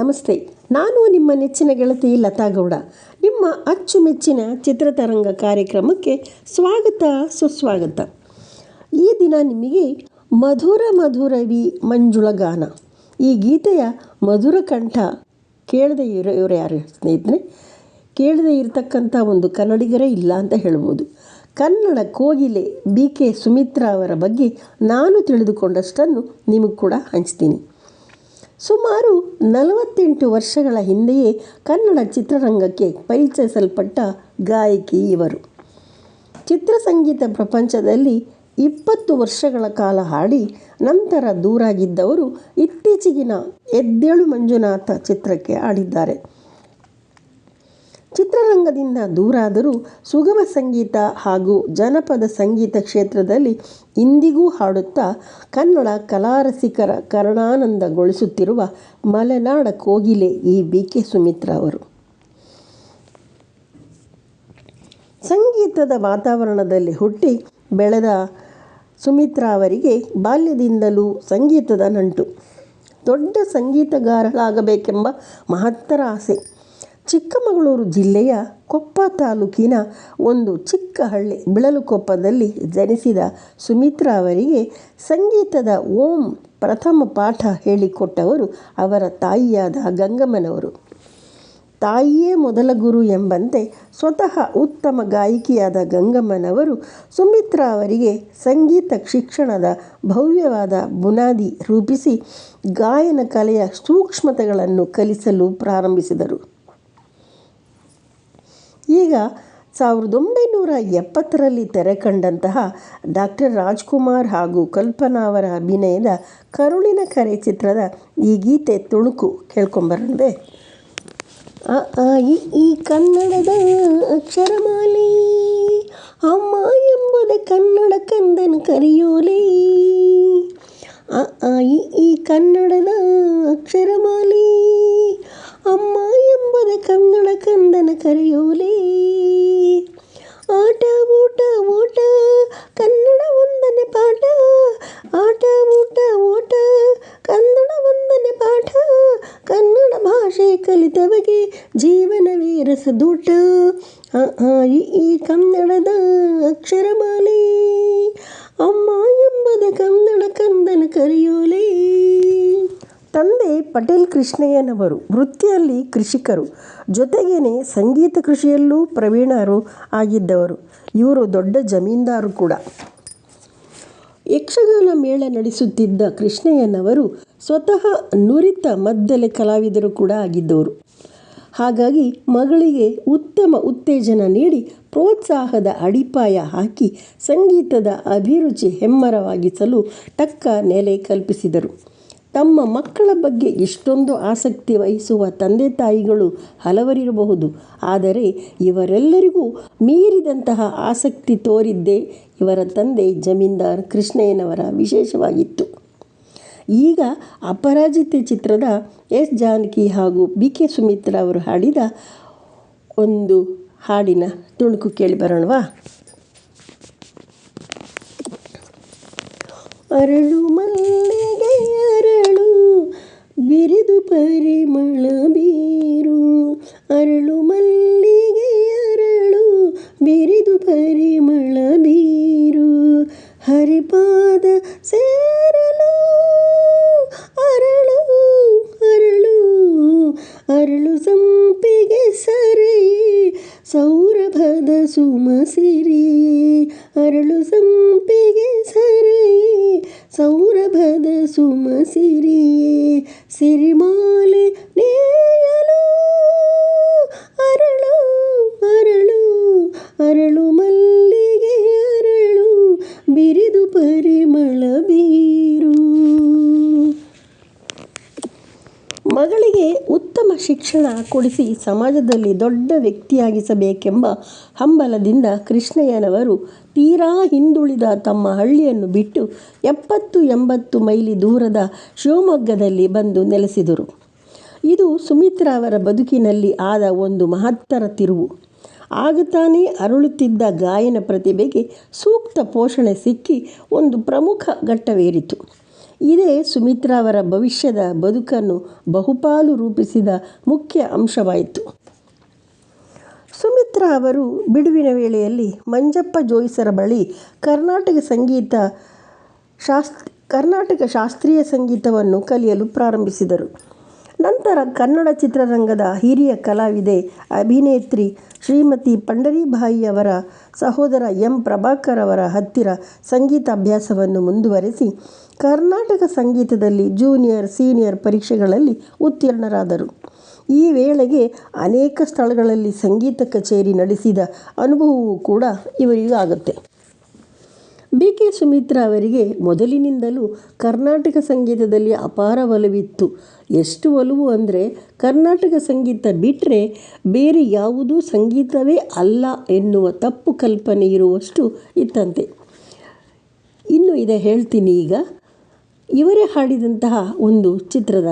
ನಮಸ್ತೆ. ನಾನು ನಿಮ್ಮ ನೆಚ್ಚಿನ ಗೆಳತಿ ಲತಾ ಗೌಡ. ನಿಮ್ಮ ಅಚ್ಚುಮೆಚ್ಚಿನ ಚಿತ್ರತರಂಗ ಕಾರ್ಯಕ್ರಮಕ್ಕೆ ಸ್ವಾಗತ, ಸುಸ್ವಾಗತ. ಈ ದಿನ ನಿಮಗೆ ಮಧುರ ಮಧುರವಿ ಮಂಜುಳಗಾನ ಈ ಗೀತೆಯ ಮಧುರ ಕಂಠ ಕೇಳದೆ ಇರೋ ಇವರು ಯಾರು ಸ್ನೇಹಿತರೆ? ಕೇಳದೆ ಇರತಕ್ಕಂಥ ಒಂದು ಕನ್ನಡಿಗರೇ ಇಲ್ಲ ಅಂತ ಹೇಳ್ಬೋದು. ಕನ್ನಡ ಕೋಗಿಲೆ ಬಿ ಕೆ ಸುಮಿತ್ರಾ ಅವರ ಬಗ್ಗೆ ನಾನು ತಿಳಿದುಕೊಂಡಷ್ಟನ್ನು ನಿಮಗೆ ಕೂಡ ಹಂಚ್ತೀನಿ. ಸುಮಾರು ನಲವತ್ತೆಂಟು ವರ್ಷಗಳ ಹಿಂದೆಯೇ ಕನ್ನಡ ಚಿತ್ರರಂಗಕ್ಕೆ ಪರಿಚಯಿಸಲ್ಪಟ್ಟ ಗಾಯಕಿ ಇವರು. ಚಿತ್ರಸಂಗೀತ ಪ್ರಪಂಚದಲ್ಲಿ ಇಪ್ಪತ್ತು ವರ್ಷಗಳ ಕಾಲ ಹಾಡಿ ನಂತರ ದೂರಾಗಿದ್ದವರು ಇತ್ತೀಚೆಗಿನ ಎದ್ದೇಳು ಮಂಜುನಾಥ ಚಿತ್ರಕ್ಕೆ ಆಡಿದ್ದಾರೆ ಚಿತ್ರರಂಗದಿಂದ ದೂರಾದರೂ ಸುಗಮ ಸಂಗೀತ ಹಾಗೂ ಜನಪದ ಸಂಗೀತ ಕ್ಷೇತ್ರದಲ್ಲಿ ಇಂದಿಗೂ ಹಾಡುತ್ತಾ ಕನ್ನಡ ಕಲಾರಸಿಕರ ಕರ್ಣಾನಂದಗೊಳಿಸುತ್ತಿರುವ ಮಲೆನಾಡ ಕೋಗಿಲೆ ಈ ಬಿ ಕೆ ಸುಮಿತ್ರಾ ಅವರು. ಸಂಗೀತದ ವಾತಾವರಣದಲ್ಲಿ ಹುಟ್ಟಿ ಬೆಳೆದ ಸುಮಿತ್ರಾ ಅವರಿಗೆ ಬಾಲ್ಯದಿಂದಲೂ ಸಂಗೀತದ ನಂಟು. ದೊಡ್ಡ ಸಂಗೀತಗಾರಳಾಗಬೇಕೆಂಬ ಮಹತ್ತರ ಆಸೆ. ಚಿಕ್ಕಮಗಳೂರು ಜಿಲ್ಲೆಯ ಕೊಪ್ಪ ತಾಲೂಕಿನ ಒಂದು ಚಿಕ್ಕ ಹಳ್ಳಿ ಬಿಳಲುಕೊಪ್ಪದಲ್ಲಿ ಜನಿಸಿದ ಸುಮಿತ್ರಾ ಅವರಿಗೆ ಸಂಗೀತದ ಓಂ ಪ್ರಥಮ ಪಾಠ ಹೇಳಿಕೊಟ್ಟವರು ಅವರ ತಾಯಿಯಾದ ಗಂಗಮ್ಮನವರು. ತಾಯಿಯೇ ಮೊದಲ ಗುರು ಎಂಬಂತೆ ಸ್ವತಃ ಉತ್ತಮ ಗಾಯಕಿಯಾದ ಗಂಗಮ್ಮನವರು ಸುಮಿತ್ರಾ ಅವರಿಗೆ ಸಂಗೀತ ಶಿಕ್ಷಣದ ಭವ್ಯವಾದ ಬುನಾದಿ ರೂಪಿಸಿ ಗಾಯನ ಕಲೆಯ ಸೂಕ್ಷ್ಮತೆಗಳನ್ನು ಕಲಿಸಲು ಪ್ರಾರಂಭಿಸಿದರು. ಈಗ ಸಾವಿರದ ಒಂಬೈನೂರ ಎಪ್ಪತ್ತರಲ್ಲಿ ತೆರೆ ಕಂಡಂತಹ ಡಾಕ್ಟರ್ ರಾಜ್ಕುಮಾರ್ ಹಾಗೂ ಕಲ್ಪನಾ ಅವರ ಅಭಿನಯದ ಕರುಳಿನ ಕರೆ ಚಿತ್ರದ ಈ ಗೀತೆ ತುಣುಕು ಇ ಈ ಕನ್ನಡದ ಅಕ್ಷರಮಾಲೆ ಅಮ್ಮ ಎಂಬುದೇ ಕನ್ನಡ ಕಂದನ ಕರೆಯೋಲೆ. ಈ ಕನ್ನಡದ ಅಕ್ಷರಮಾಲೆ ಅಮ್ಮ ಎಂಬುದೇ ಕನ್ನಡ ಕಂದನ ಕರೆಯೋಲೆ ಆಟ ಊಟ ಓಟ ಕನ್ನಡ ಒಂದನೇ ಪಾಠ ಆಟ ಊಟ ಓಟ ಕನ್ನಡ ಒಂದನೇ ಪಾಠ ಕನ್ನಡ ಭಾಷೆ ಕಲಿತವಗೆ ಜೀವನವೇ ರಸದೂಟ ಅ ಆ ಇ ಈ ಕನ್ನಡದ ಅಕ್ಷರಮಾಲೆ ಅಮ್ಮ ಎಂಬುದ ಕನ್ನಡ ಕಂದನ ಕರೆಯೋಲೆ ತಂದೆ ಪಟೇಲ್ ಕೃಷ್ಣಯ್ಯನವರು ವೃತ್ತಿಯಲ್ಲಿ ಕೃಷಿಕರು. ಜೊತೆಗೇನೆ ಸಂಗೀತ ಕೃಷಿಯಲ್ಲೂ ಪ್ರವೀಣರು ಆಗಿದ್ದವರು. ಇವರು ದೊಡ್ಡ ಜಮೀನ್ದಾರು ಕೂಡ. ಯಕ್ಷಗಾನ ಮೇಳ ನಡೆಸುತ್ತಿದ್ದ ಕೃಷ್ಣಯ್ಯನವರು ಸ್ವತಃ ನುರಿತ ಮದ್ದಲೆ ಕಲಾವಿದರು ಕೂಡ ಆಗಿದ್ದವರು. ಹಾಗಾಗಿ ಮಗಳಿಗೆ ಉತ್ತಮ ಉತ್ತೇಜನ ನೀಡಿ ಪ್ರೋತ್ಸಾಹದ ಅಡಿಪಾಯ ಹಾಕಿ ಸಂಗೀತದ ಅಭಿರುಚಿ ಹೆಮ್ಮರವಾಗಿಸಲು ತಕ್ಕ ನೆಲೆ ಕಲ್ಪಿಸಿದರು. ತಮ್ಮ ಮಕ್ಕಳ ಬಗ್ಗೆ ಇಷ್ಟೊಂದು ಆಸಕ್ತಿ ವಹಿಸುವ ತಂದೆ ತಾಯಿಗಳು ಹಲವರಿರಬಹುದು. ಆದರೆ ಇವರೆಲ್ಲರಿಗೂ ಮೀರಿದಂತಹ ಆಸಕ್ತಿ ತೋರಿದ್ದೇ ಇವರ ತಂದೆ ಜಮೀನ್ದಾರ್ ಕೃಷ್ಣಯ್ಯನವರ ವಿಶೇಷವಾಗಿತ್ತು. ಈಗ ಅಪರಾಜಿತೆ ಚಿತ್ರದ ಎಸ್. ಜಾನಕಿ ಹಾಗೂ ಬಿ. ಕೆ. ಸುಮಿತ್ರ ಅವರು ಹಾಡಿದ ಒಂದು ಹಾಡಿನ ತುಣುಕು ಕೇಳಿ ಬರೋಣವಾ? ಅರಳು ಮಲ್ಲಿಗೆ ಅರಳು ಬಿರಿದು ಪರಿಮಳ ಬೀರು. ಅರಳು ಮಲ್ಲಿಗೆ ಅರಳು ಬಿರಿದು ಪರಿಮಳ ಬೀರು. ಹರಿಪಾದ ಸೇರಲು ಮಗಳಿಗೆ ಉತ್ತಮ ಶಿಕ್ಷಣ ಕೊಡಿಸಿ ಸಮಾಜದಲ್ಲಿ ದೊಡ್ಡ ವ್ಯಕ್ತಿಯಾಗಿಸಬೇಕೆಂಬ ಹಂಬಲದಿಂದ ಕೃಷ್ಣಯ್ಯನವರು ತೀರಾ ಹಿಂದುಳಿದ ತಮ್ಮ ಹಳ್ಳಿಯನ್ನು ಬಿಟ್ಟು ಎಪ್ಪತ್ತು ಎಂಬತ್ತು ಮೈಲಿ ದೂರದ ಶಿವಮೊಗ್ಗದಲ್ಲಿ ಬಂದು ನೆಲೆಸಿದರು. ಇದು ಸುಮಿತ್ರಾ ಅವರ ಬದುಕಿನಲ್ಲಿ ಆದ ಒಂದು ಮಹತ್ತರ ತಿರುವು. ಆಗ ತಾನೇ ಅರಳುತ್ತಿದ್ದ ಗಾಯನ ಪ್ರತಿಭೆಗೆ ಸೂಕ್ತ ಪೋಷಣೆ ಸಿಕ್ಕಿ ಒಂದು ಪ್ರಮುಖ ಘಟ್ಟವೇರಿತು. ಇದೇ ಸುಮಿತ್ರಾ ಅವರ ಭವಿಷ್ಯದ ಬದುಕನ್ನು ಬಹುಪಾಲು ರೂಪಿಸಿದ ಮುಖ್ಯ ಅಂಶವಾಯಿತು. ಸುಮಿತ್ರಾ ಅವರು ಬಿಡುವಿನ ವೇಳೆಯಲ್ಲಿ ಮಂಜಪ್ಪ ಜೋಯಿಸರ ಬಳಿ ಕರ್ನಾಟಕ ಸಂಗೀತ ಶಾಸ್ ಕರ್ನಾಟಕ ಶಾಸ್ತ್ರೀಯ ಸಂಗೀತವನ್ನು ಕಲಿಯಲು ಪ್ರಾರಂಭಿಸಿದರು. ನಂತರ ಕನ್ನಡ ಚಿತ್ರರಂಗದ ಹಿರಿಯ ಕಲಾವಿದೆ, ಅಭಿನೇತ್ರಿ ಶ್ರೀಮತಿ ಪಂಡರೀಬಾಯಿ ಅವರ ಸಹೋದರ ಎಂ. ಪ್ರಭಾಕರ್ ಅವರ ಹತ್ತಿರ ಸಂಗೀತಾಭ್ಯಾಸವನ್ನು ಮುಂದುವರೆಸಿ, ಕರ್ನಾಟಕ ಸಂಗೀತದಲ್ಲಿ ಜೂನಿಯರ್, ಸೀನಿಯರ್ ಪರೀಕ್ಷೆಗಳಲ್ಲಿ ಉತ್ತೀರ್ಣರಾದರು. ಈ ವೇಳೆಗೆ ಅನೇಕ ಸ್ಥಳಗಳಲ್ಲಿ ಸಂಗೀತ ಕಚೇರಿ ನಡೆಸಿದ ಅನುಭವವೂ ಕೂಡ ಇವರಿಗಾಗುತ್ತೆ. ಬಿ. ಕೆ. ಸುಮಿತ್ರಾ ಅವರಿಗೆ ಮೊದಲಿನಿಂದಲೂ ಕರ್ನಾಟಕ ಸಂಗೀತದಲ್ಲಿ ಅಪಾರ ಒಲವಿತ್ತು. ಎಷ್ಟು ಒಲವು ಅಂದರೆ ಕರ್ನಾಟಕ ಸಂಗೀತ ಬಿಟ್ಟರೆ ಬೇರೆ ಯಾವುದೂ ಸಂಗೀತವೇ ಅಲ್ಲ ಎನ್ನುವ ತಪ್ಪು ಕಲ್ಪನೆ ಇರುವಷ್ಟು ಇತ್ತಂತೆ. ಇನ್ನು ಇದೆ ಹೇಳ್ತೀನಿ ಈಗ. ಇವರೇ ಹಾಡಿದಂತಹ ಒಂದು ಚಿತ್ರದ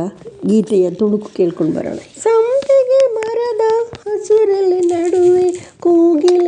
ಗೀತೆಯ ತುಣುಕು ಕೇಳ್ಕೊಂಡು ಬರೋಣ. ಸಂಪಿಗೆ ಮರದ ಹಸಿರಲ್ಲಿ ನಡುವೆ ಕೋಗಿಲೆ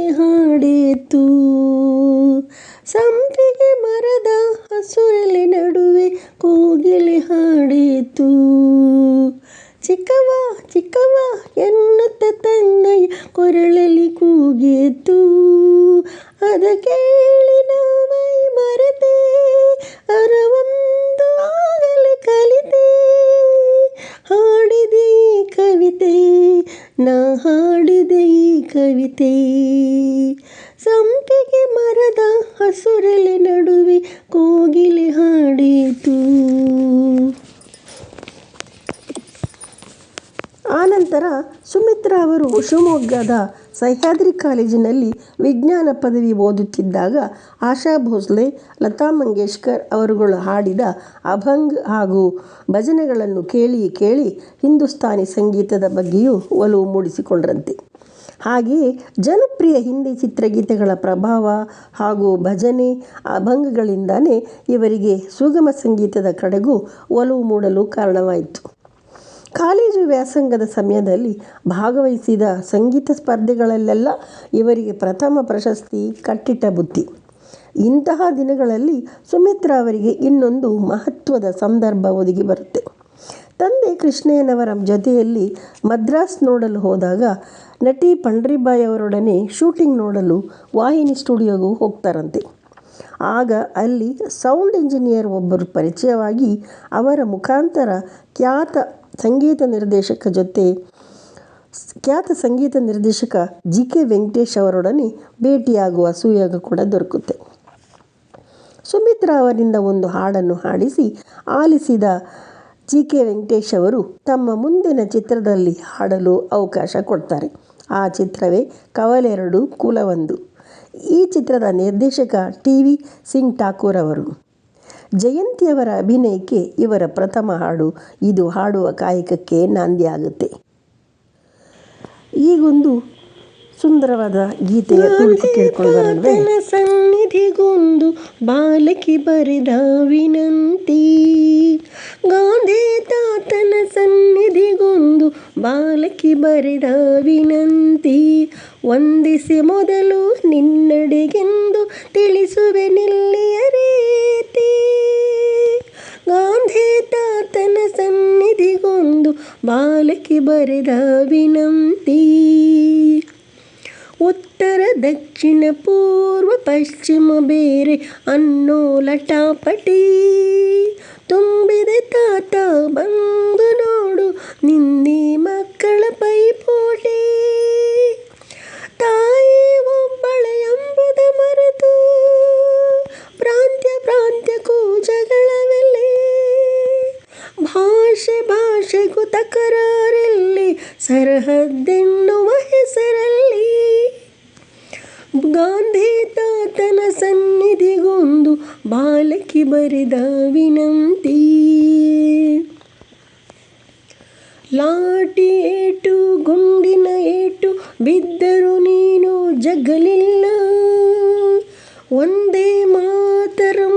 ಕೋಗಿಲೆ ಹಾಡಿತು. ಆನಂತರ ಸುಮಿತ್ರಾ ಅವರು ಶಿವಮೊಗ್ಗದ ಸಹ್ಯಾದ್ರಿ ಕಾಲೇಜಿನಲ್ಲಿ ವಿಜ್ಞಾನ ಪದವಿ ಓದುತ್ತಿದ್ದಾಗ ಆಶಾ ಭೋಸ್ಲೆ, ಲತಾ ಮಂಗೇಶ್ಕರ್ ಅವರುಗಳು ಹಾಡಿದ ಅಭಂಗ್ ಹಾಗೂ ಭಜನೆಗಳನ್ನು ಕೇಳಿ ಕೇಳಿ ಹಿಂದೂಸ್ತಾನಿ ಸಂಗೀತದ ಬಗ್ಗೆಯೂ ಒಲವು ಮೂಡಿಸಿಕೊಂಡ್ರಂತೆ. ಹಾಗೆಯೇ ಜನಪ್ರಿಯ ಹಿಂದಿ ಚಿತ್ರಗೀತೆಗಳ ಪ್ರಭಾವ ಹಾಗೂ ಭಜನೆ ಅಭಂಗಗಳಿಂದಲೇ ಇವರಿಗೆ ಸುಗಮ ಸಂಗೀತದ ಕಡೆಗೂ ಒಲವು ಮೂಡಲು ಕಾರಣವಾಯಿತು. ಕಾಲೇಜು ವ್ಯಾಸಂಗದ ಸಮಯದಲ್ಲಿ ಭಾಗವಹಿಸಿದ ಸಂಗೀತ ಸ್ಪರ್ಧೆಗಳಲ್ಲೆಲ್ಲ ಇವರಿಗೆ ಪ್ರಥಮ ಪ್ರಶಸ್ತಿ ಕಟ್ಟಿಟ್ಟ ಬುತ್ತಿ ಇಂತಹ ದಿನಗಳಲ್ಲಿ ಸುಮಿತ್ರಾ ಅವರಿಗೆ ಇನ್ನೊಂದು ಮಹತ್ವದ ಸಂದರ್ಭ ಒದಗಿ ಬರುತ್ತೆ. ತಂದೆ ಕೃಷ್ಣಯ್ಯನವರ ಜೊತೆಯಲ್ಲಿ ಮದ್ರಾಸ್ ನೋಡಲು ಹೋದಾಗ ನಟಿ ಪಂಡ್ರಿಬಾಯಿ ಅವರೊಡನೆ ಶೂಟಿಂಗ್ ನೋಡಲು ವಾಹಿನಿ ಸ್ಟುಡಿಯೋಗೂ ಹೋಗ್ತಾರಂತೆ. ಆಗ ಅಲ್ಲಿ ಸೌಂಡ್ ಇಂಜಿನಿಯರ್ ಒಬ್ಬರು ಪರಿಚಯವಾಗಿ ಅವರ ಮುಖಾಂತರ ಖ್ಯಾತ ಸಂಗೀತ ನಿರ್ದೇಶಕ ಜೊತೆ ಖ್ಯಾತ ಸಂಗೀತ ನಿರ್ದೇಶಕ ಜಿ ಕೆ ವೆಂಕಟೇಶ್ ಅವರೊಡನೆ ಭೇಟಿಯಾಗುವ ಸುಯೋಗ ಕೂಡ ದೊರಕುತ್ತೆ. ಸುಮಿತ್ರಾ ಅವರಿಂದ ಒಂದು ಹಾಡನ್ನು ಹಾಡಿಸಿ ಆಲಿಸಿದ ಜಿ ಕೆ ವೆಂಕಟೇಶ್ ಅವರು ತಮ್ಮ ಮುಂದಿನ ಚಿತ್ರದಲ್ಲಿ ಹಾಡಲು ಅವಕಾಶ ಕೊಡ್ತಾರೆ. ಆ ಚಿತ್ರವೇ ಕವಲೆರಡು ಕುಲವೊಂದು. ಈ ಚಿತ್ರದ ನಿರ್ದೇಶಕ ಟಿ. ವಿ. ಸಿಂಗ್ ಠಾಕೂರ್ ಅವರು. ಜಯಂತಿಯವರ ಅಭಿನಯಕ್ಕೆ ಇವರ ಪ್ರಥಮ ಹಾಡು ಇದು ಹಾಡುವ ಕಾಯಕಕ್ಕೆ ನಾಂದಿಯಾಗುತ್ತೆ ಈಗೊಂದು ಸುಂದರವಾದ ಗೀತೆಯ ತುಣುಕು ಸನ್ನಿಧಿಗೊಂದು ಬಾಲಕಿ ಬರೆದ ವಿನಂತಿ. ಗಾಂಧಿ ತಾತನ ಸನ್ನಿಧಿಗೊಂದು ಬಾಲಕಿ ಬರೆದ ವಿನಂತಿ, ವಂದಿಸಿ ಮೊದಲು ನಿನ್ನಡೆಗೆಂದು ತಿಳಿಸುವೆ ನಿಲ್ಲಿಯ ರೀತಿ. ಗಾಂಧಿ ತಾತನ ಸನ್ನಿಧಿಗೊಂದು ಬಾಲಕಿ ಬರೆದ ವಿನಂತಿ, ಉತ್ತರ, ದಕ್ಷಿಣ, ಪೂರ್ವ, ಪಶ್ಚಿಮ, ಬೇರೆ ಅನ್ನೋ ಲಟಾಪಟಿ ತುಂಬಿದೆ ತಾತ, ಬಂದು ನೋಡು ನಿನ್ನೆ ಮಕ್ಕಳ ಪೈಪೋಟಿ. ತಾಯಿ ಒಬ್ಬಳೆ ಎಂಬುದ ಮರೆತು ಪ್ರಾಂತ್ಯ ಪ್ರಾಂತ್ಯಕ್ಕೂ ಜಗಳವೆಲ್ಲಿ ಭಾಷೆ ಭಾಷೆಗೂ ತಕರಾರಿಲ್ಲಿ ಸರಹದ್ದೆನ್ನುವ ಹೆಸರಲ್ಲಿ ಗಾಂಧಿ ತಾತನ ಸನ್ನಿಧಿಗೊಂದು ಬಾಲಕಿ ಬರೆದ ವಿನಂತಿ. ಲಾಟಿ ಏಟು ಗುಂಡಿನ ಏಟು ಬಿದ್ದರು ನೀನು ಜಗ್ಗಲಿಲ್ಲ ಒಂದೇ ಮಾತರಂ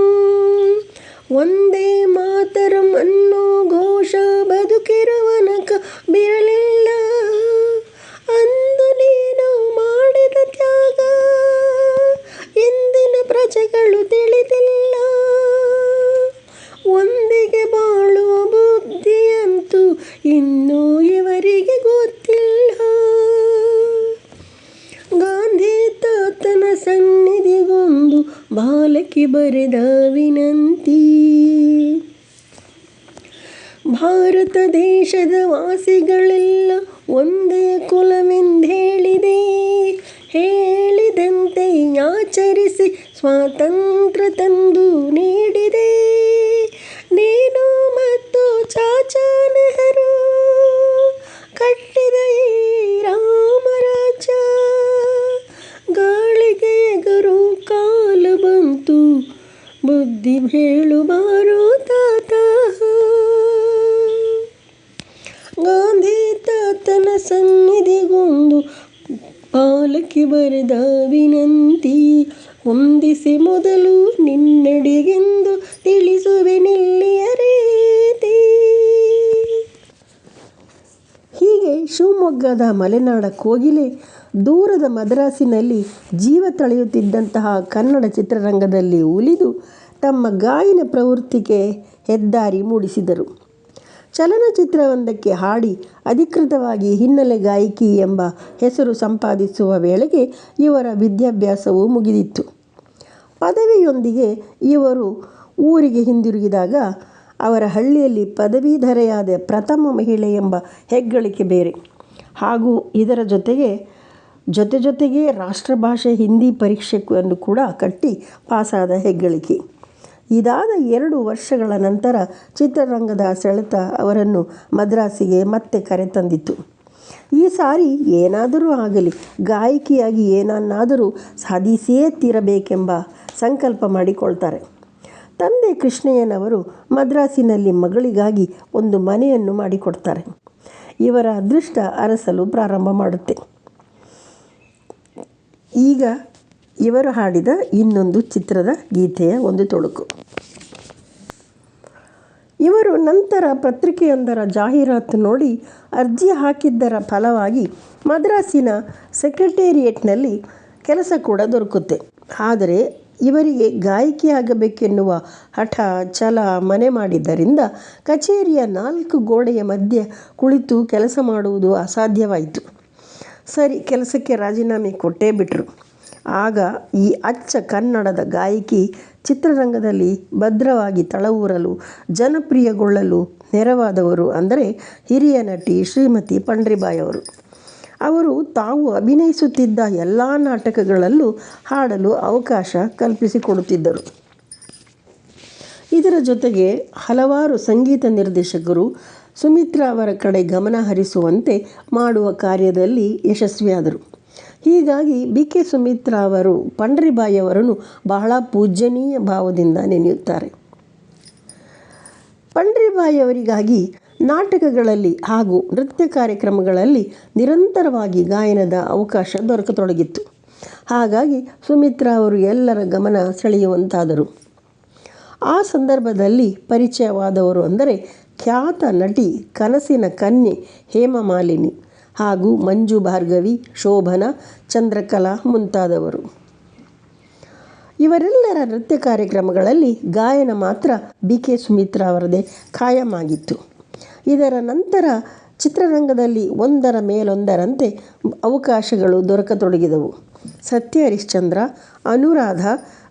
ಒಂದೇ ಮಾತರಂ ಅನ್ನೋ ಘೋಷ ಬದುಕಿರುವನಕ ಬಿರಲಿಲ್ಲ ಅಂದು ನೀನು ಮಾಡಿದ ತ್ಯಾಗ ಇಂದಿನ ಪ್ರಜೆಗಳು ತಿಳಿದಿಲ್ಲ ಒಂದೇ ಬಾಲಕಿ ಬರೆದ ವಿನಂತಿ. ಭಾರತ ದೇಶದ ವಾಸಿಗಳೆಲ್ಲ ಒಂದೇ ಕುಲವೆಂದೇಳಿದೆ. ಹೇಳಿದಂತೆ ಆಚರಿಸಿ ಸ್ವಾತಂತ್ರ್ಯ ತಂದು ನೀಡಿದೆ ಬುದ್ಧಿ ಹೇಳು ಬಾರೋ ತಾತ? ಗಾಂಧಿ ತಾತನ ಸನ್ನಿಧಿಗೊಂದು ಪಾಲಕಿ ಬರೆದ ವಿನಂತಿ ಹೊಂದಿಸಿ ಮೊದಲು ನಿನ್ನಡಿಗೆಂದು ತಿಳಿಸುವೆ ನಿಲ್ಲಿಯ ರೀತಿ ಹೀಗೆ ಶಿವಮೊಗ್ಗದ ಮಲೆನಾಡ ಕೋಗಿಲೆ ದೂರದ ಮದ್ರಾಸಿನಲ್ಲಿ ಜೀವ ತಳೆಯುತ್ತಿದ್ದಂತಹ ಕನ್ನಡ ಚಿತ್ರರಂಗದಲ್ಲಿ ಉಳಿದು ತಮ್ಮ ಗಾಯನ ಪ್ರವೃತ್ತಿಗೆ ಹೆದ್ದಾರಿ ಮೂಡಿಸಿದರು. ಚಲನಚಿತ್ರವೊಂದಕ್ಕೆ ಹಾಡಿ ಅಧಿಕೃತವಾಗಿ ಹಿನ್ನೆಲೆ ಗಾಯಕಿ ಎಂಬ ಹೆಸರು ಸಂಪಾದಿಸುವ ವೇಳೆಗೆ ಇವರ ವಿದ್ಯಾಭ್ಯಾಸವು ಮುಗಿದಿತ್ತು. ಪದವಿಯೊಂದಿಗೆ ಇವರು ಊರಿಗೆ ಹಿಂದಿರುಗಿದಾಗ ಅವರ ಹಳ್ಳಿಯಲ್ಲಿ ಪದವೀಧರೆಯಾದ ಪ್ರಥಮ ಮಹಿಳೆ ಎಂಬ ಹೆಗ್ಗಳಿಕೆ ಬೇರೆ. ಹಾಗೂ ಇದರ ಜೊತೆಗೆ, ಜೊತೆ ಜೊತೆಗೆ ರಾಷ್ಟ್ರಭಾಷೆ ಹಿಂದಿ ಪರೀಕ್ಷೆಯನ್ನು ಕೂಡ ಕಟ್ಟಿ ಪಾಸಾದ ಹೆಗ್ಗಳಿಕೆ. ಇದಾದ ಎರಡು ವರ್ಷಗಳ ನಂತರ ಚಿತ್ರರಂಗದ ಸೆಳೆತ ಅವರನ್ನು ಮದ್ರಾಸಿಗೆ ಮತ್ತೆ ಕರೆತಂದಿತು ಈ ಸಾರಿ ಏನಾದರೂ ಆಗಲಿ, ಗಾಯಕಿಯಾಗಿ ಏನನ್ನಾದರೂ ಸಾಧಿಸಿಯೇ ತೀರಬೇಕೆಂಬ ಸಂಕಲ್ಪ ಮಾಡಿಕೊಳ್ತಾರೆ. ತಂದೆ ಕೃಷ್ಣಯ್ಯನವರು ಮದ್ರಾಸಿನಲ್ಲಿ ಮಗಳಿಗಾಗಿ ಒಂದು ಮನೆಯನ್ನು ಮಾಡಿಕೊಡ್ತಾರೆ. ಇವರ ಅದೃಷ್ಟ ಅರಸಲು ಪ್ರಾರಂಭ ಮಾಡುತ್ತೆ. ಈಗ ಇವರು ಹಾಡಿದ ಇನ್ನೊಂದು ಚಿತ್ರದ ಗೀತೆಯ ಒಂದು ತೊಡಕು. ಇವರು ನಂತರ ಪತ್ರಿಕೆಯೊಂದರ ಜಾಹೀರಾತು ನೋಡಿ ಅರ್ಜಿ ಹಾಕಿದ್ದರ ಫಲವಾಗಿ ಮದ್ರಾಸಿನ ಸೆಕ್ರೆಟೇರಿಯೇಟ್ನಲ್ಲಿ ಕೆಲಸ ಕೂಡ ದೊರಕುತ್ತೆ. ಆದರೆ ಇವರಿಗೆ ಗಾಯಕಿಯಾಗಬೇಕೆನ್ನುವ ಹಠ, ಛಲ ಮನೆ ಮಾಡಿದ್ದರಿಂದ ಕಚೇರಿಯ ನಾಲ್ಕು ಗೋಡೆಯ ಮಧ್ಯೆ ಕುಳಿತು ಕೆಲಸ ಮಾಡುವುದು ಅಸಾಧ್ಯವಾಯಿತು. ಸರಿ, ಕೆಲಸಕ್ಕೆ ರಾಜೀನಾಮೆ ಕೊಟ್ಟೇ ಬಿಟ್ಟರು ಆಗ ಈ ಅಚ್ಚ ಕನ್ನಡದ ಗಾಯಕಿ ಚಿತ್ರರಂಗದಲ್ಲಿ ಭದ್ರವಾಗಿ ತಳವೂರಲು, ಜನಪ್ರಿಯಗೊಳ್ಳಲು ನೆರವಾದವರು ಅಂದರೆ ಹಿರಿಯ ನಟಿ ಶ್ರೀಮತಿ ಪಂಡ್ರಿಬಾಯಿ ಅವರು. ಅವರು ತಾವು ಅಭಿನಯಿಸುತ್ತಿದ್ದ ಎಲ್ಲ ನಾಟಕಗಳಲ್ಲೂ ಹಾಡಲು ಅವಕಾಶ ಕಲ್ಪಿಸಿಕೊಡುತ್ತಿದ್ದರು. ಇದರ ಜೊತೆಗೆ ಹಲವಾರು ಸಂಗೀತ ನಿರ್ದೇಶಕರು ಸುಮಿತ್ರಾ ಅವರ ಕಡೆ ಗಮನ ಹರಿಸುವಂತೆ ಮಾಡುವ ಕಾರ್ಯದಲ್ಲಿ ಯಶಸ್ವಿಯಾದರು. ಹೀಗಾಗಿ ಬಿ ಕೆ ಸುಮಿತ್ರಾ ಅವರು ಪಂಡ್ರಿಬಾಯಿ ಅವರನ್ನು ಬಹಳ ಪೂಜ್ಯನೀಯ ಭಾವದಿಂದ ನೆನೆಯುತ್ತಾರೆ. ಪಂಡ್ರಿಬಾಯಿ ಅವರಿಗಾಗಿ ನಾಟಕಗಳಲ್ಲಿ ಹಾಗೂ ನೃತ್ಯ ಕಾರ್ಯಕ್ರಮಗಳಲ್ಲಿ ನಿರಂತರವಾಗಿ ಗಾಯನದ ಅವಕಾಶ ದೊರಕತೊಡಗಿತ್ತು. ಹಾಗಾಗಿ ಸುಮಿತ್ರಾ ಅವರು ಎಲ್ಲರ ಗಮನ ಸೆಳೆಯುವಂತಾದರು. ಆ ಸಂದರ್ಭದಲ್ಲಿ ಪರಿಚಯವಾದವರು ಅಂದರೆ ಖ್ಯಾತ ನಟಿ ಕನಸಿನ ಕನ್ಯೆ ಹೇಮಮಾಲಿನಿ. ಹಾಗೂ ಮಂಜು ಭಾರ್ಗವಿ, ಶೋಭನ, ಚಂದ್ರಕಲಾ ಮುಂತಾದವರು. ಇವರೆಲ್ಲರ ನೃತ್ಯ ಕಾರ್ಯಕ್ರಮಗಳಲ್ಲಿ ಗಾಯನ ಮಾತ್ರ ಬಿ ಕೆ ಸುಮಿತ್ರಾ ಅವರದೇ ಖಾಯಮಾಗಿತ್ತು. ಇದರ ನಂತರ ಚಿತ್ರರಂಗದಲ್ಲಿ ಒಂದರ ಮೇಲೊಂದರಂತೆ ಅವಕಾಶಗಳು ದೊರಕತೊಡಗಿದವು. ಸತ್ಯ ಹರಿಶ್ಚಂದ್ರ, ಅನುರಾಧ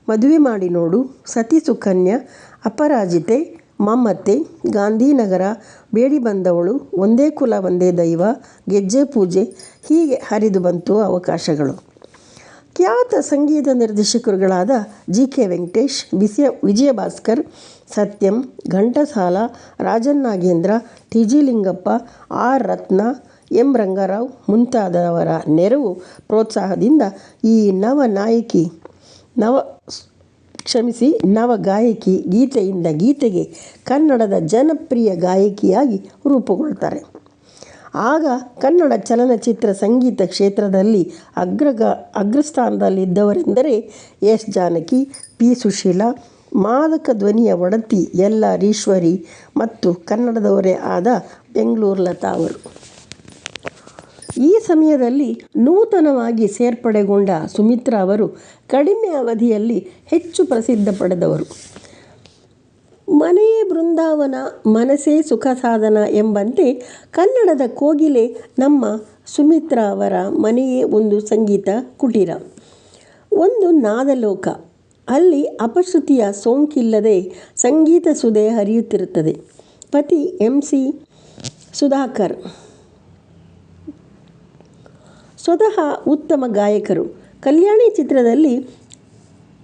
ಮದುವೆ ಮಾಡಿ ನೋಡು ಸತಿ ಸುಕನ್ಯಾ ಅಪರಾಜಿತೆ ಮಮತೆ, ಗಾಂಧಿನಗರ ಬೇಡಿ ಬಂದವಳು, ಒಂದೇ ಕುಲ, ಒಂದೇ ದೈವ, ಗೆಜ್ಜೆ, ಪೂಜೆ, ಹೀಗೆ ಹರಿದು ಬಂತು ಅವಕಾಶಗಳು. ಖ್ಯಾತ ಸಂಗೀತ ನಿರ್ದೇಶಕರುಗಳಾದ G. K. Venkatesh ಬಿಸಿಯ Vijaya Bhaskar, Satyam, Ghantasala Rajan Nagendra T. G. Lingappa, R. Ratna, M. Rangarao ಮುಂತಾದವರ ನೆರವು ಪ್ರೋತ್ಸಾಹದಿಂದ ಈ ನವ ನಾಯಕಿ ನವ ಕ್ಷಮಿಸಿ ನವ ಗಾಯಕಿ ಗೀತೆಯಿಂದ ಗೀತೆಗೆ ಕನ್ನಡದ ಜನಪ್ರಿಯ ಗಾಯಕಿಯಾಗಿ ರೂಪುಗೊಳ್ತಾರೆ. ಆಗ ಕನ್ನಡ ಚಲನಚಿತ್ರ ಸಂಗೀತ ಕ್ಷೇತ್ರದಲ್ಲಿ ಅಗ್ರಗ ಅಗ್ರಸ್ಥಾನದಲ್ಲಿದ್ದವರೆಂದರೆ ಎಸ್ ಜಾನಕಿ, ಪಿ ಸುಶೀಲಾ, ಮಾದಕ ಧ್ವನಿಯ ಒಡತಿ ಎಲ್ಲ ಆರ್ ಈಶ್ವರಿ ಮತ್ತು ಕನ್ನಡದವರೇ ಆದ ಬೆಂಗಳೂರು ಲತಾ ಅವರು. ಈ ಸಮಯದಲ್ಲಿ ನೂತನವಾಗಿ ಸೇರ್ಪಡೆಗೊಂಡ ಸುಮಿತ್ರಾ ಅವರು ಕಡಿಮೆ ಅವಧಿಯಲ್ಲಿ ಹೆಚ್ಚು ಪ್ರಸಿದ್ಧ ಪಡೆದವರು. ಮನೆಯೇ ಬೃಂದಾವನ, ಮನಸ್ಸೇ ಸುಖ ಸಾಧನ ಎಂಬಂತೆ ಕನ್ನಡದ ಕೋಗಿಲೆ ನಮ್ಮ ಸುಮಿತ್ರಾ ಅವರ ಮನೆಯೇ ಒಂದು ಸಂಗೀತ ಕುಟೀರ. ಒಂದು ನಾದಲೋಕ. ಅಲ್ಲಿ ಅಪಶ್ರುತಿಯ ಸೋಂಕಿಲ್ಲದೆ ಸಂಗೀತ ಸುದೆ ಹರಿಯುತ್ತಿರುತ್ತದೆ. ಪತಿ ಎಂ ಸಿ ಸುಧಾಕರ್. ಸ್ವತಃ ಉತ್ತಮ ಗಾಯಕರು. ಕಲ್ಯಾಣಿ ಚಿತ್ರದಲ್ಲಿ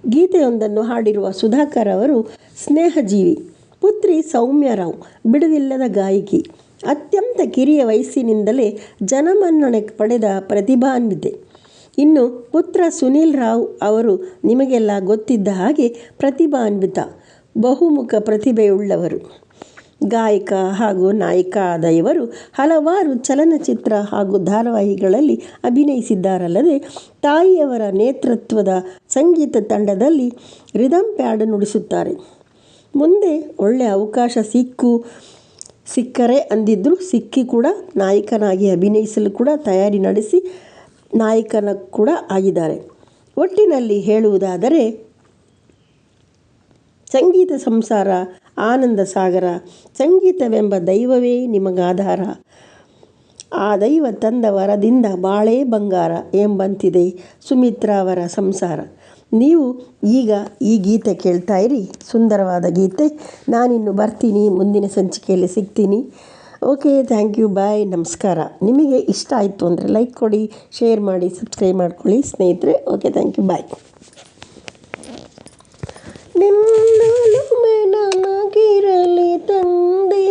ಗೀತೆಯೊಂದನ್ನು ಹಾಡಿರುವ ಸುಧಾಕರ್ ಅವರು ಸ್ನೇಹಜೀವಿ, ಪುತ್ರಿ ಸೌಮ್ಯರಾವ್ ಬಿಡುವಿಲ್ಲದ ಗಾಯಕಿ. ಅತ್ಯಂತ ಕಿರಿಯ ವಯಸ್ಸಿನಿಂದಲೇ ಜನಮನ್ನಣೆ ಪಡೆದ ಪ್ರತಿಭಾನ್ವಿತೆ ಇನ್ನು ಪುತ್ರ ಸುನೀಲ್ ರಾವ್ ಅವರು ನಿಮಗೆಲ್ಲ ಗೊತ್ತಿದ್ದ ಹಾಗೆ ಪ್ರತಿಭಾನ್ವಿತ ಬಹುಮುಖ ಪ್ರತಿಭೆಯುಳ್ಳವರು. ಗಾಯಕ ಹಾಗೂ ನಾಯಕ ಆದ ಇವರು ಹಲವಾರು ಚಲನಚಿತ್ರ ಹಾಗೂ ಧಾರಾವಾಹಿಗಳಲ್ಲಿ ಅಭಿನಯಿಸಿದ್ದಾರಲ್ಲದೆ ತಾಯಿಯವರ ನೇತೃತ್ವದ ಸಂಗೀತ ತಂಡದಲ್ಲಿ ರಿದಮ್ ಪ್ಯಾಡ್ ನುಡಿಸುತ್ತಾರೆ. ಮುಂದೆ ಒಳ್ಳೆಯ ಅವಕಾಶ ಸಿಕ್ಕು, ಸಿಕ್ಕರೆ ಅಂದಿದ್ರು ಸಿಕ್ಕಿ ಕೂಡ ನಾಯಕನಾಗಿ ಅಭಿನಯಿಸಲು ಕೂಡ ತಯಾರಿ ನಡೆಸಿ ನಾಯಕನ ಕೂಡ ಆಗಿದ್ದಾರೆ. ಒಟ್ಟಿನಲ್ಲಿ ಹೇಳುವುದಾದರೆ, ಸಂಗೀತ ಸಂಸಾರ ಆನಂದ ಸಾಗರ, ಸಂಗೀತವೆಂಬ ದೈವವೇ ನಿಮಗಾಧಾರ. ಆ ದೈವ ತಂದ ವರದಿಂದ ಬಾಳೇ ಬಂಗಾರ ಎಂಬಂತಿದೆ ಸುಮಿತ್ರಾ ಅವರ ಸಂಸಾರ. ನೀವು ಈಗ ಈ ಗೀತೆ ಕೇಳ್ತಾ ಇರಿ, ಸುಂದರವಾದ ಗೀತೆ. ನಾನಿನ್ನು ಬರ್ತೀನಿ, ಮುಂದಿನ ಸಂಚಿಕೆಯಲ್ಲಿ ಸಿಗ್ತೀನಿ. ಓಕೆ, ಥ್ಯಾಂಕ್ ಯು, ಬಾಯ್, ನಮಸ್ಕಾರ. ನಿಮಗೆ ಇಷ್ಟ ಆಯಿತು ಅಂದರೆ ಲೈಕ್ ಕೊಡಿ, ಶೇರ್ ಮಾಡಿ, ಸಬ್ಸ್ಕ್ರೈಬ್ ಮಾಡ್ಕೊಳ್ಳಿ ಸ್ನೇಹಿತರೆ. Okay, thank you, bye. ನಮಗಿರಲಿ ತಂದೆ,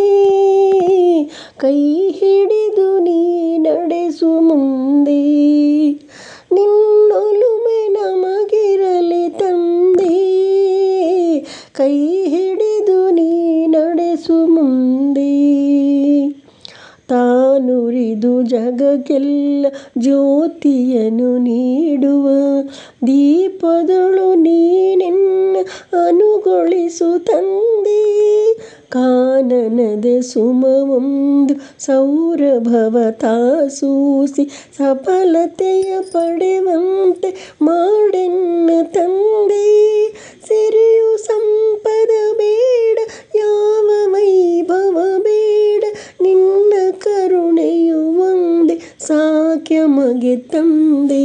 ಕೈ ಹಿಡಿದು ನೀ ನಡೆಸು ಮುಂದೆ. ನಿನ್ನೊಲುಮೆ ನಮಗಿರಲಿ ತಂದೆ, ಕೈ ಹಿಡಿದು ನೀ ನಡೆಸು ಮುಂದೆ. ತಾನುರಿದು ಜಗಕ್ಕೆಲ್ಲ ಜ್ಯೋತಿಯನ್ನು ಸಫಲತೆಯ ಪಡೆವಂತೆ ಮಾಡೆನ್ನ ತಂದೆ ಸಿರಿಯು ಸಂಪದ ಬೇಡ ಯಾವ ವೈಭವ ಬೇಡ ನಿನ್ನ ಕರುಣೆಯು ಒಂದೇ ಸಾಕ್ಯ ಮಗೆ ತಂದೆ